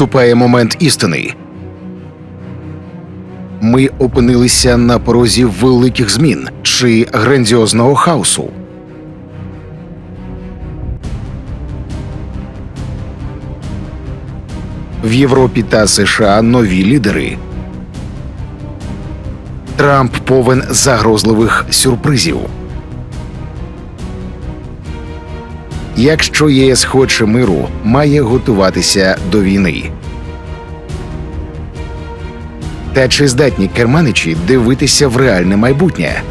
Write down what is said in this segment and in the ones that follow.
Наступає момент істини. Ми опинилися на порозі великих змін чи грандіозного хаосу. В Європі та США нові лідери. Трамп повен загрозливих сюрпризів. Якщо ЄС хоче миру, має готуватися до війни. Та чи здатні керманичі дивитися в реальне майбутнє?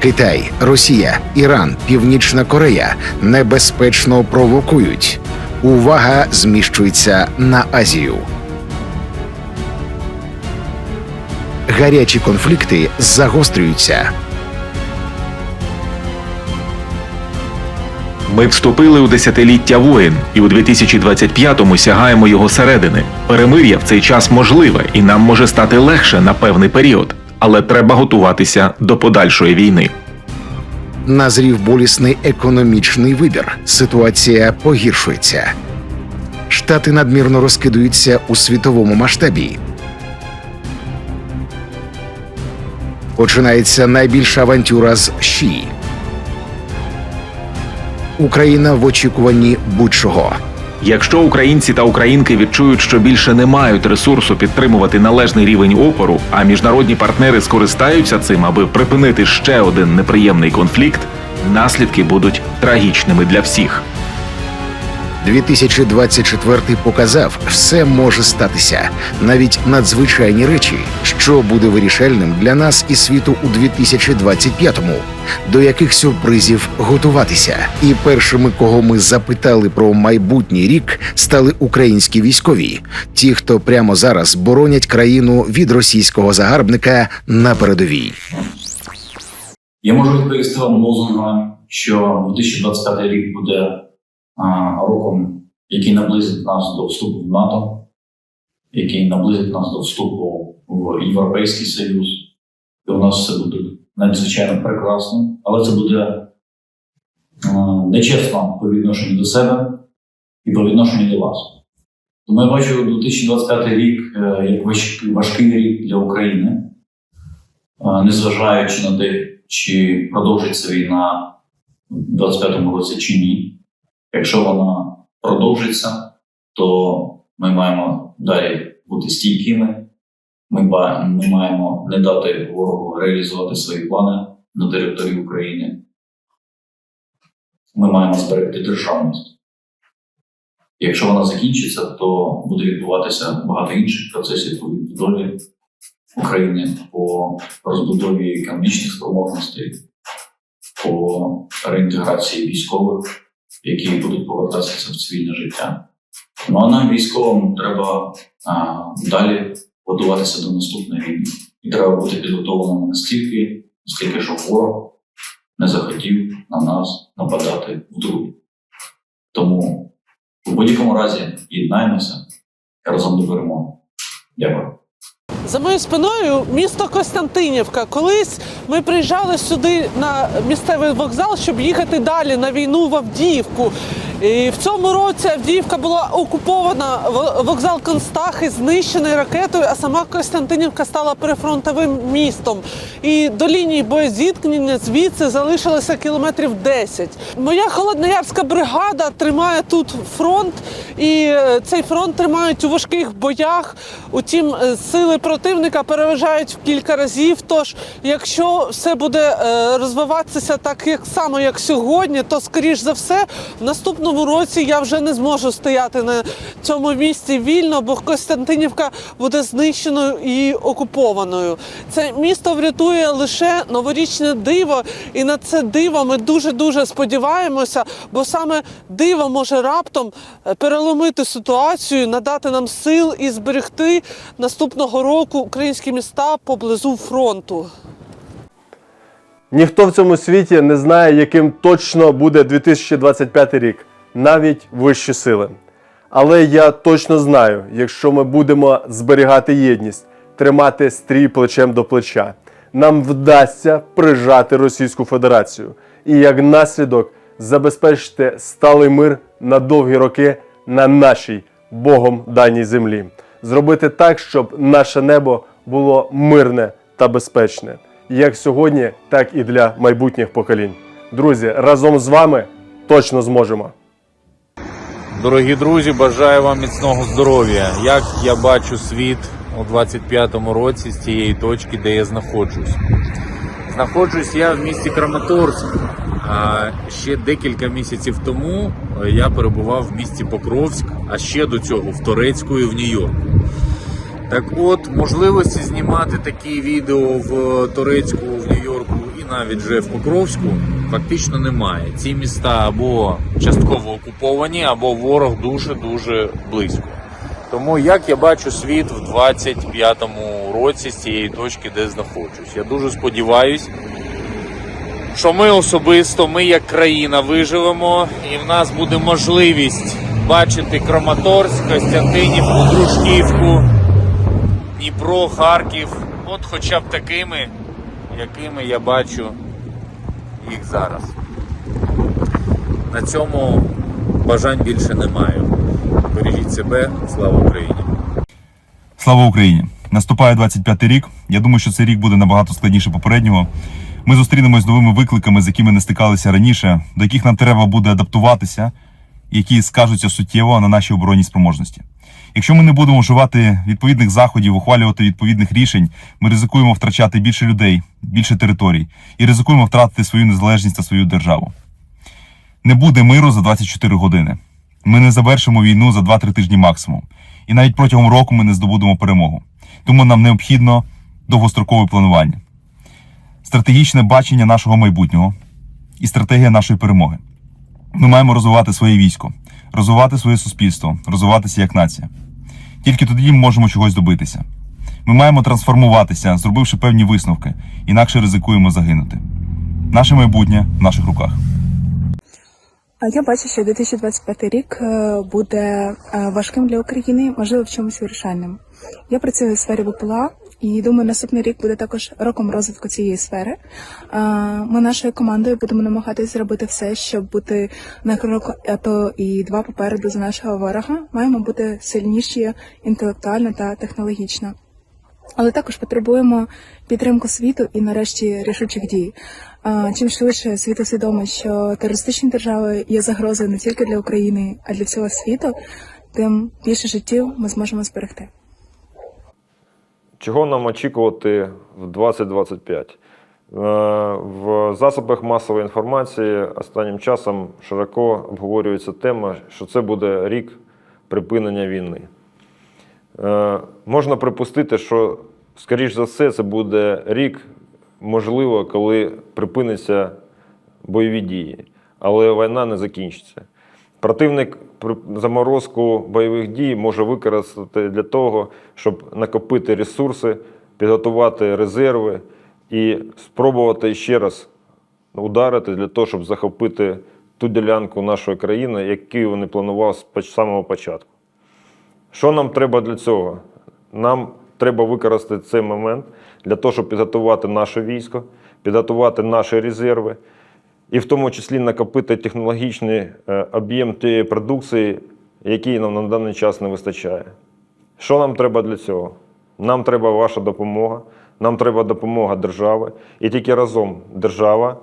Китай, Росія, Іран, Північна Корея небезпечно провокують. Увага зміщується на Азію. Гарячі конфлікти загострюються. Ми вступили у десятиліття воїн, і у 2025-му сягаємо його середини. Перемир'я в цей час можливе, і нам може стати легше на певний період, але треба готуватися до подальшої війни. Назрів болісний економічний вибір. Ситуація погіршується. Штати надмірно розкидуються у світовому масштабі. Починається найбільша авантюра з ЩІ. Україна в очікуванні будь-чого. Якщо українці та українки відчують, що більше не мають ресурсу підтримувати належний рівень опору, а міжнародні партнери скористаються цим, аби припинити ще один неприємний конфлікт, наслідки будуть трагічними для всіх. 2024 показав, все може статися, навіть надзвичайні речі, що буде вирішальним для нас і світу у 2025-му. До яких сюрпризів готуватися? І першими, кого ми запитали про майбутній рік, стали українські військові, ті, хто прямо зараз боронять країну від російського загарбника на передовій. Я можу відповісти вам лозунгом, що 2025 рік буде роком, який наблизить нас до вступу в НАТО, який наблизить нас до вступу в Європейський Союз. І у нас все буде надзвичайно прекрасно, але це буде нечесно по відношенню до себе і по відношенню до вас. Тому я бачу 2025 рік е, як важ- важкий рік для України, незважаючи на те, чи продовжиться війна у 25-му році чи ні. Якщо вона продовжиться, то ми маємо далі бути стійкими. Ми, маємо не дати ворогу реалізувати свої плани на території України. Ми маємо зберегти державність. Якщо вона закінчиться, то буде відбуватися багато інших процесів по відбудові України по розбудові економічних спроможностей, по реінтеграції військових, які будуть повертатися в цивільне життя. Ну а нам, військовим, треба а, далі готуватися до наступної війни. І треба бути підготовленими настільки, наскільки щоб ворог не захотів на нас нападати вдруге. Тому в будь-якому разі єднаємося разом до перемоги. Дякую. За моєю спиною місто Костянтинівка. Колись ми приїжджали сюди на місцевий вокзал, щоб їхати далі на війну в Авдіївку. І в цьому році Авдіївка була окупована, вокзал Констахи знищений ракетою, а сама Костянтинівка стала прифронтовим містом. І до лінії боєзіткнення звідси залишилося кілометрів 10. Моя холодноярська бригада тримає тут фронт, і е, цей фронт тримають у важких боях. Утім, е, сили противника переважають в кілька разів. Тож, якщо все буде е, розвиватися так як само, як сьогодні, то скоріш за все в наступному році я вже не зможу стояти на цьому місці вільно, бо Костянтинівка буде знищеною і окупованою. Це місто врятує лише новорічне диво, і на це диво ми дуже дуже сподіваємося, бо саме диво може раптом е, переломити ситуацію, надати нам сил і зберегти наступного року українські міста поблизу фронту. Ніхто в цьому світі не знає, яким точно буде 2025 рік, навіть вищі сили. Але я точно знаю, якщо ми будемо зберігати єдність, тримати стрій плечем до плеча, нам вдасться прижати Російську Федерацію і як наслідок забезпечити сталий мир на довгі роки на нашій Богом даній землі, зробити так, щоб наше небо було мирне та безпечне, як сьогодні, так і для майбутніх поколінь. Друзі, разом з вами точно зможемо. Дорогі друзі, бажаю вам міцного здоров'я. Як я бачу світ у 25-му році з тієї точки, де я знаходжусь. Знаходжусь я в місті Краматорськ. А ще декілька місяців тому я перебував в місті Покровськ, а ще до цього в Торецьку і в Нью-Йорку. Так от, можливості знімати такі відео в Торецьку, в Нью-Йорку і навіть вже в Покровську фактично немає. Ці міста або частково окуповані, або ворог дуже-дуже близько. Тому як я бачу світ в 25-му році з цієї точки, де знаходжусь. Я дуже сподіваюсь, що ми особисто, ми як країна виживемо, і в нас буде можливість бачити Краматорськ, Костянтинівку, Дружківку. Дніпро, Харків, от хоча б такими, якими я бачу їх зараз. На цьому бажань більше не маю. Бережіть себе, слава Україні! Слава Україні! Наступає 25-й рік. Я думаю, що цей рік буде набагато складніше попереднього. Ми зустрінемось з новими викликами, з якими не стикалися раніше, до яких нам треба буде адаптуватися, які скажуться суттєво на нашій оборонній спроможності. Якщо ми не будемо вживати відповідних заходів, ухвалювати відповідних рішень, ми ризикуємо втрачати більше людей, більше територій і ризикуємо втратити свою незалежність та свою державу. Не буде миру за 24 години. Ми не завершимо війну за 2-3 тижні максимум. І навіть протягом року ми не здобудемо перемогу. Тому нам необхідно довгострокове планування, стратегічне бачення нашого майбутнього і стратегія нашої перемоги. Ми маємо розвивати своє військо, розвивати своє суспільство, розвиватися як нація. Тільки тоді ми можемо чогось добитися. Ми маємо трансформуватися, зробивши певні висновки, інакше ризикуємо загинути. Наше майбутнє в наших руках. Я бачу, що 2025 рік е, буде е, важким для України, можливо, в чомусь вирішальним. Я працюю у сфері ВПЛА і думаю, наступний рік буде також роком розвитку цієї сфери. Ми нашою командою будемо намагатись зробити все, щоб бути на крок, а то і два попереду за нашого ворога. Маємо бути сильніші інтелектуально та технологічно. Але також потребуємо підтримку світу і нарешті рішучих дій. Чим швидше світ усвідомить, що терористичні держави є загрозою не тільки для України, а для всього світу, тим більше життів ми зможемо зберегти. Чого нам очікувати в 2025? Е, В засобах масової інформації останнім часом широко обговорюється тема, що це буде рік припинення війни. Е, Можна припустити, що, скоріш за все, це буде рік, можливо, коли припиниться бойові дії, але війна не закінчиться. Противник заморозку бойових дій може використати для того, щоб накопити ресурси, підготувати резерви і спробувати ще раз ударити для того, щоб захопити ту ділянку нашої країни, яку вони планував з самого початку. Що нам треба для цього? Нам треба використати цей момент для того, щоб підготувати наше військо, підготувати наші резерви, і в тому числі накопити технологічний е, об'єм тієї продукції, який нам на даний час не вистачає. Що нам треба для цього? Нам треба ваша допомога, нам треба допомога держави. І тільки разом держава,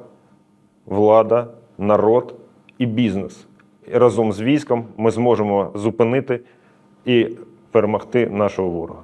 влада, народ і бізнес. І разом з військом ми зможемо зупинити і перемогти нашого ворога.